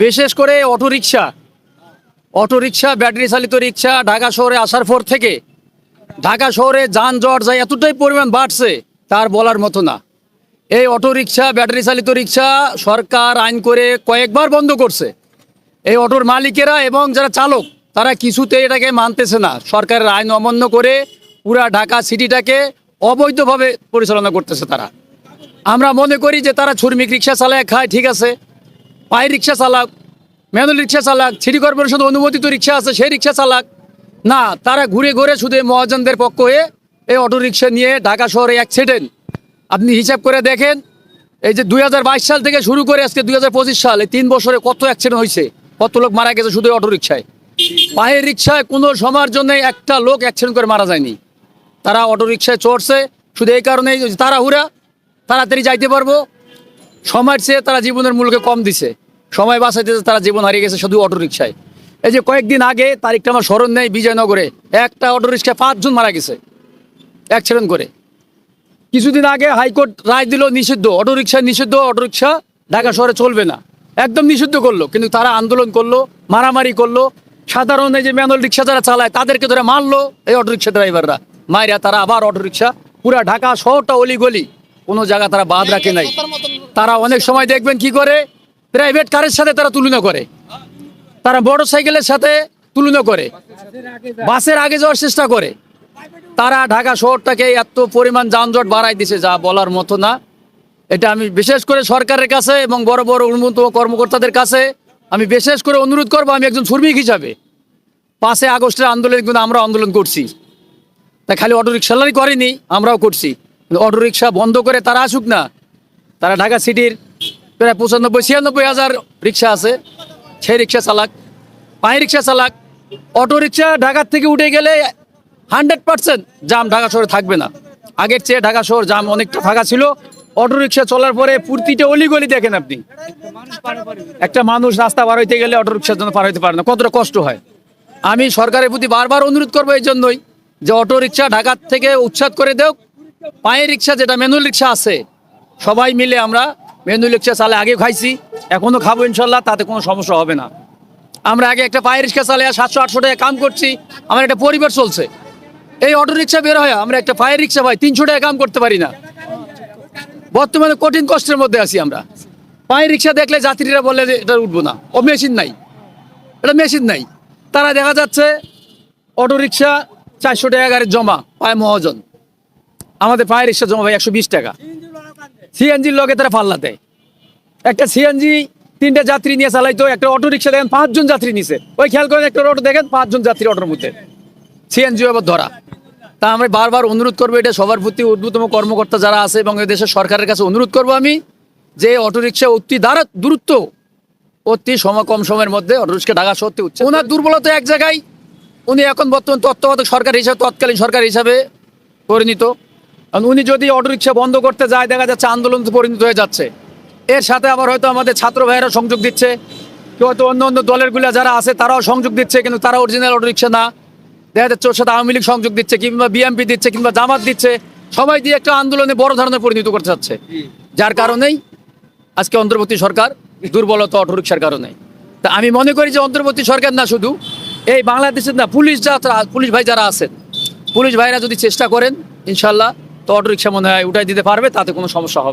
বিশেষ করে autorickshaw. Autorickshaw battery চালিত রিক্সা ঢাকা শহরে আসার পর থেকে ঢাকা শহরে যানজট যায় এতটাই পরিমাণ বাড়ছে, তার বলার মতো না। এই অটোরিকশা ব্যাটারি চালিত রিক্সা সরকার আইন করে কয়েকবার বন্ধ করছে। এই অটোর মালিকেরা এবং যারা চালক, তারা কিছুতে এটাকে মানতেছে না। সরকারের আইন অমান্য করে পুরা ঢাকা সিটিটাকে অবৈধভাবে পরিচালনা করতেছে তারা। আমরা মনে করি যে তারা শ্রমিক রিক্সা চালায়, খায়, ঠিক আছে। পায়ে রিক্সা চালাক ম্যানুয়াল রিক্সা চালাক, সিটি কর্পোরেশন অনুমোদিত রিক্সা আছে, সেই রিক্সা চালাক। না, তারা ঘুরে ঘুরে শুধু মহাজনদের পক্ষ হয়ে এই অটো রিক্সা নিয়ে ঢাকা শহরে অ্যাক্সিডেন্ট আপনি হিসাব করে দেখেন, এই যে দুই হাজার বাইশ সাল থেকে শুরু করে আজকে দুই সাল, এই তিন বছরে কত অ্যাক্সিডেন্ট হয়েছে? কত লোক মারা গেছে শুধু অটো রিক্সায় পায়ের রিক্সায় কোনো সময়ের জন্য একটা লোক অ্যাক্সিডেন্ট করে মারা যায়নি। তারা অটো রিক্সায় চড়ছে, শুধু এই কারণেই তারা হুরা তাড়াতাড়ি যাইতে পারব। সময়ের চেয়ে তারা জীবনের মূল্যকে কম দিছে। সময় বাঁচাইতে তারা জীবন হারিয়ে গেছে শুধু অটো রিক্সায় এই যে কয়েকদিন আগে তারিখটা আমার স্মরণ নেই, বিজয়নগরে একটা অটো রিক্সায় পাঁচজন মারা গেছে এক অ্যাক্সিডেন্ট করে। কিছুদিন আগে হাইকোর্ট রায় দিল নিষিদ্ধ অটো রিক্সা নিষিদ্ধ অটো রিক্সা ঢাকা শহরে চলবে না। একদম নিষিদ্ধ করল, কিন্তু তারা আন্দোলন করল, মারামারি করল। সাধারণ এই যে ম্যানুয়াল রিক্সা যারা চালায়, তাদেরকে ধরে মারলো এই অটো রিক্সা ড্রাইভাররা। মায়েরা তারা আবার অটো রিক্সা পুরা ঢাকা শহরটা অলি গলি কোনো জায়গা তারা বাদ রাখে নাই। তারা অনেক সময় দেখবেন কি করে প্রাইভেট কারের সাথে তারা তুলনা করে। তারা বড় সাইকেলের সাথে তুলনা করে। বাসের আগে যাওয়ার চেষ্টা করে। তারা ঢাকা শহরটাকে এত পরিমাণ যানজট বাড়াই দিছে, যা বলার মতো না। এটা আমি বিশেষ করে সরকারের কাছে এবং বড় বড় উন্নত কর্মকর্তাদের কাছে আমি বিশেষ করে অনুরোধ করব, আমি একজন শ্রমিক হিসাবে। পাঁচে আগস্টের আন্দোলন কিন্তু আমরা আন্দোলন করছি। তা খালি অটো রিক্সালারই করেনি, আমরাও করছি। কিন্তু অটো রিক্সা বন্ধ করে তারা আসুক না। তারা ঢাকা সিটির প্রায় পঁচানব্বই, ছিয়ানব্বই হাজার রিক্সা আছে। সেই রিক্সা চালাক, পায়ে রিক্সা চালাক, অটো রিক্সা ঢাকার থেকে উঠে গেলে হান্ড্রেড পার্সেন্ট জাম ঢাকা শহরে থাকবে না। আগের চেয়ে ঢাকা শহর জাম অনেকটা ফাঁকা ছিল। অটো রিক্সা চলার পরে প্রতিটা অলিগলি দেখেন আপনি। একটা মানুষ রাস্তা পার হইতে গেলে অটো রিক্সার জন্য পার হইতে পারে না, কতটা কষ্ট হয়। আমি সরকারের প্রতি বারবার অনুরোধ করব এই জন্যই যে অটো রিক্সা ঢাকা থেকে উচ্ছেদ করে দেও পায়ে রিক্সা যেটা, ম্যানুয়াল রিক্সা আছে, সবাই মিলে আমরা ম্যানুয়াল রিক্সা চালে আগে খাইছি, এখনও খাব ইনশাল্লাহ, তাতে কোনো সমস্যা হবে না। আমরা আগে একটা পায়ে রিক্সা চালে সাতশো আটশো টাকা কাম করছি, আমার একটা পরিবার চলছে। এই অটো রিক্সা বের হয় আমরা একটা পায়ের রিক্সা ভাই তিনশো টাকা কাম করতে পারি না। বর্তমানে কঠিন কষ্টের মধ্যে আছি আমরা। পায়ের রিক্সা দেখলে যাত্রীরা বলে যে, এটা উঠবো না। ও মেশিন নাই। এটা মেশিন নাই। তারা দেখা যাচ্ছে, অটো রিক্সা চারশো টাকা গাড়ির জমা, পায় মহাজন। আমাদের পায়ে রিক্সা জমা ভাই একশো বিশ টাকা। সিএনজির লগে তারা পাল্লা দেয়। একটা সিএনজি তিনটা যাত্রী নিয়ে চালাইতো, একটা অটো রিক্সা দেখেন, পাঁচজন যাত্রী নিছে। ওই খেয়াল করেন, একটা অটো দেখেন, পাঁচজন যাত্রী অটোর মধ্যে। সিএনজি এবার ধরা। তা আমি বারবার অনুরোধ করব, এটা সবার প্রতি ঊর্ধ্বতম কর্মকর্তা যারা আছে এবং দেশের সরকারের কাছে অনুরোধ করব আমি, যে অটোরিকশা অতি দ্বারা দূরত্ব অতি সময় কম সময়ের মধ্যে অটোরিক্সা ঢাকা সত্যি হচ্ছে ওনার দুর্বলতা এক জায়গায়, উনি এখন বর্তমান তত্ত্বাবধায়ক সরকার হিসাবে, তৎকালীন সরকার হিসাবে পরিণত। কারণ উনি যদি অটোরিক্সা বন্ধ করতে যায়, দেখা যাচ্ছে আন্দোলন পরিণত হয়ে যাচ্ছে। এর সাথে আবার হয়তো আমাদের ছাত্র ভাইয়েরা সংযোগ দিচ্ছে। কেউ হয়তো অন্য অন্য দলেরগুলো যারা আছে, তারাও সংযোগ দিচ্ছে, কিন্তু তারা অরিজিনাল অটোরিক্সা না। দেখা যাচ্ছে ওর সাথে আওয়ামী লীগ সংযোগ দিচ্ছে, কিংবা বিএমপি দিচ্ছে, কিংবা জামাত দিচ্ছে। সবাই দিয়ে একটা আন্দোলনে বড় ধরনের পরিণত করতে চাচ্ছে যার কারণেই আজকে অন্তর্বর্তী সরকার দুর্বলতা অটোরিক্সার কারণে। তা আমি মনে করি যে অন্তর্বর্তী সরকার না শুধু, এই বাংলাদেশের না, পুলিশ যা পুলিশ ভাই যারা আছেন, পুলিশ ভাইরা যদি চেষ্টা করেন, ইনশাল্লাহ তো অটোরিক্সা মনে হয় উঠাই দিতে পারবে তাতে কোনো সমস্যা হবে।